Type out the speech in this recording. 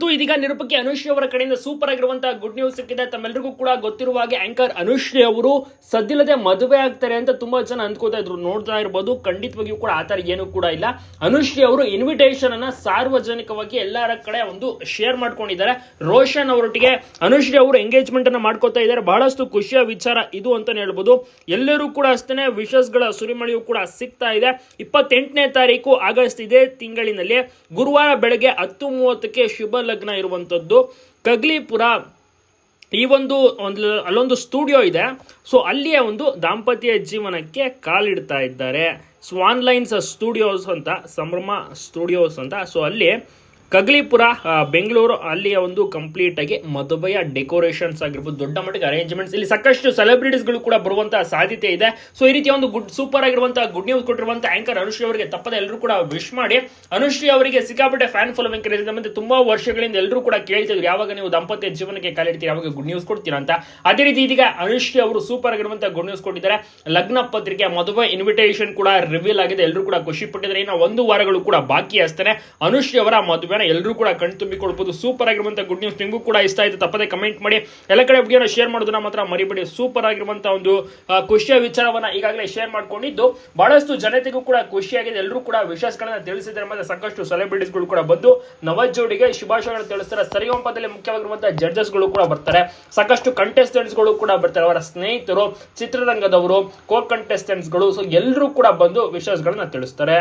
ಅಂತೂ ಇದೀಗ ನಿರೂಪಕಿ ಅನುಶ್ರೀ ಅವರ ಕಡೆಯಿಂದ ಸೂಪರ್ ಆಗಿರುವಂತಹ ಗುಡ್ ನ್ಯೂಸ್ ಸಿಕ್ಕಿದೆ. ತಮ್ಮೆಲ್ಲರಿಗೂ ಕೂಡ ಗೊತ್ತಿರುವ ಹಾಗೆ ಆಂಕರ್ ಅನುಶ್ರೀ ಅವರು ಸದ್ದಿಲ್ಲದೆ ಮದುವೆ ಆಗ್ತಾರೆ ಅಂತ ತುಂಬಾ ಜನ ಅಂದ್ಕೋತಾ ಇದ್ರು. ನೋಡ್ತಾ ಇರ್ಬೋದು, ಖಂಡಿತವಾಗಿಯೂ ಕೂಡ ಆತರ ಏನು ಕೂಡ ಇಲ್ಲ. ಅನುಶ್ರೀ ಅವರು ಇನ್ವಿಟೇಷನ್ ಅನ್ನ ಸಾರ್ವಜನಿಕವಾಗಿ ಎಲ್ಲರ ಕಡೆ ಒಂದು ಶೇರ್ ಮಾಡ್ಕೊಂಡಿದ್ದಾರೆ. ರೋಷನ್ ಅವರೊಟ್ಟಿಗೆ ಅನುಶ್ರೀ ಅವರು ಎಂಗೇಜ್ಮೆಂಟ್ ಅನ್ನ ಮಾಡ್ಕೋತಾ ಇದ್ದಾರೆ. ಬಹಳಷ್ಟು ಖುಷಿಯ ವಿಚಾರ ಇದು ಅಂತ ಹೇಳ್ಬೋದು. ಎಲ್ಲರೂ ಕೂಡ ಅಷ್ಟೇ ವಿಶಸ್ಗಳ ಸುರಿಮಳೆಯೂ ಕೂಡ ಸಿಗ್ತಾ ಇದೆ. ಇಪ್ಪತ್ತೆಂಟನೇ ತಾರೀಕು ಆಗಸ್ಟ್ ಇದೇ ತಿಂಗಳಿನಲ್ಲಿ ಗುರುವಾರ ಬೆಳಗ್ಗೆ ಹತ್ತು ಮೂವತ್ತಕ್ಕೆ ಶುಭ ಲಗ್ನ ಇರುವಂಥದ್ದು ಕಗ್ಲಿಪುರ ಈ ಒಂದು ಒಂದು ಅಲ್ಲೊಂದು ಸ್ಟುಡಿಯೋ ಇದೆ. ಸೊ ಅಲ್ಲಿಯ ಒಂದು ದಾಂಪತ್ಯ ಜೀವನಕ್ಕೆ ಕಾಲಿಡ್ತಾ ಇದ್ದಾರೆ. ಸ್ವಾನ್ಲೈನ್ಸ್ ಸ್ಟುಡಿಯೋಸ್ ಅಂತ, ಸಂಭ್ರಮ ಸ್ಟುಡಿಯೋಸ್ ಅಂತ. ಸೊ ಅಲ್ಲಿ ಕಗ್ಲಿಪುರ ಬೆಂಗಳೂರು ಅಲ್ಲಿಯ ಒಂದು ಕಂಪ್ಲೀಟ್ ಆಗಿ ಮದುವೆಯ ಡೆಕೋರೇಷನ್ಸ್ ಆಗಿರ್ಬೋದು, ದೊಡ್ಡ ಮಟ್ಟಿಗೆ ಅರೇಂಜ್ಮೆಂಟ್ಸ್ ಇಲ್ಲಿ ಸಾಕಷ್ಟು ಸೆಲೆಬ್ರಿಟೀಸ್ಗಳು ಕೂಡ ಬರುವಂತಹ ಸಾಧ್ಯತೆ ಇದೆ. ಸೊ ಈ ರೀತಿಯ ಒಂದು ಗುಡ್ ಸೂಪರ್ ಆಗಿರುವಂತಹ ಗುಡ್ ನ್ಯೂಸ್ ಕೊಟ್ಟಿರುವಂತಹ ಆಂಕರ್ ಅನುಶ್ರೀ ಅವರಿಗೆ ತಪ್ಪದೆ ಎಲ್ಲರೂ ಕೂಡ ವಿಶ್ ಮಾಡಿ. ಅನುಶ್ರೀ ಅವರಿಗೆ ಸಿಕ್ಕಾಪಟ್ಟೆ ಫ್ಯಾನ್ ಫಾಲೋವಿಂಗ್ ಇದೆ ಮತ್ತೆ ತುಂಬಾ ವರ್ಷಗಳಿಂದ ಎಲ್ಲರೂ ಕೂಡ ಕೇಳ್ತಿದ್ರು ಯಾವಾಗ ನೀವು ದಾಂಪತ್ಯ ಜೀವನಕ್ಕೆ ಕಾಲಿಡ್ತೀರಿ, ಯಾವಾಗ ಗುಡ್ ನ್ಯೂಸ್ ಕೊಡ್ತೀರಾ ಅಂತ. ಅದೇ ರೀತಿ ಇದೀಗ ಅನುಶ್ರೀ ಅವರು ಸೂಪರ್ ಆಗಿರುವಂತಹ ಗುಡ್ ನ್ಯೂಸ್ ಕೊಟ್ಟಿದ್ದಾರೆ. ಲಗ್ನ ಪತ್ರಿಕೆ ಮದುವೆ ಇನ್ವಿಟೇಷನ್ ಕೂಡ ರಿವೀಲ್ ಆಗಿದೆ. ಎಲ್ಲರೂ ಕೂಡ ಖುಷಿ ಪಟ್ಟಿದ್ದಾರೆ. ಇನ್ನು ಒಂದು ವಾರಗಳು ಕೂಡ ಬಾಕಿ ಅಷ್ಟೇ ಅನುಶ್ರೀ ಅವರ ಮದುವೆನ ಎಲ್ಲರೂ ಕೂಡ ಕಣ್ ತುಂಬಿಕೊಳ್ಬಹುದು ಸೂಪರ್ ಆಗಿರುವಂಥ ಗುಡ್ ನ್ಯೂಸ್ ನಿಮಗೂ ಕೂಡ ಇಷ್ಟ ಆಯಿತು, ತಪ್ಪದೆ ಕಮೆಂಟ್ ಮಾಡಿ. ಎಲ್ಲ ಕಡೆ ವಿಡಿಯೋನ ಶೇರ್ ಮಾಡೋದನ್ನ ಮಾತ್ರ ಮರಿಬೇಡಿ. ಸೂಪರ್ ಆಗಿರುವಂಥ ಒಂದು ಖುಷಿಯ ವಿಚಾರವನ್ನ ಈಗಾಗಲೇ ಶೇರ್ ಮಾಡ್ಕೊಂಡಿದ್ದು. ಬಹಳಷ್ಟು ಜನತೆಗೂ ಕೂಡ ಖುಷಿಯಾಗಿದೆ ಎಲ್ಲರೂ ಕೂಡ ವಿಶ್ವಾಸಗಳನ್ನ ತಿಳಿಸಿದ್ದಾರೆ. ಮತ್ತೆ ಸಾಕಷ್ಟು ಸೆಲೆಬ್ರಿಟೀಸ್ಗಳು ಕೂಡ ಬಂದು ನವಜೋಡಿಗೆ ಶುಭಾಶಯಗಳನ್ನು ತಿಳಿಸ್ತಾರೆ. ಸರಿಗಂಪದಲ್ಲಿ ಮುಖ್ಯವಾಗಿರುವಂತಹ ಜಡ್ಜಸ್ಗಳು ಕೂಡ ಬರ್ತಾರೆ. ಸಾಕಷ್ಟು ಕಂಟೆಸ್ಟೆಂಟ್ಸ್ಗಳು ಕೂಡ ಬರ್ತಾರೆ. ಅವರ ಸ್ನೇಹಿತರು, ಚಿತ್ರರಂಗದವರು ಕೋ ಕಂಟೆಸ್ಟೆಂಟ್ಸ್ಗಳು ಸೊ ಎಲ್ಲರೂ ಕೂಡ ಬಂದು ವಿಶ್ವಾಸಗಳನ್ನ ತಿಳಿಸ್ತಾರೆ.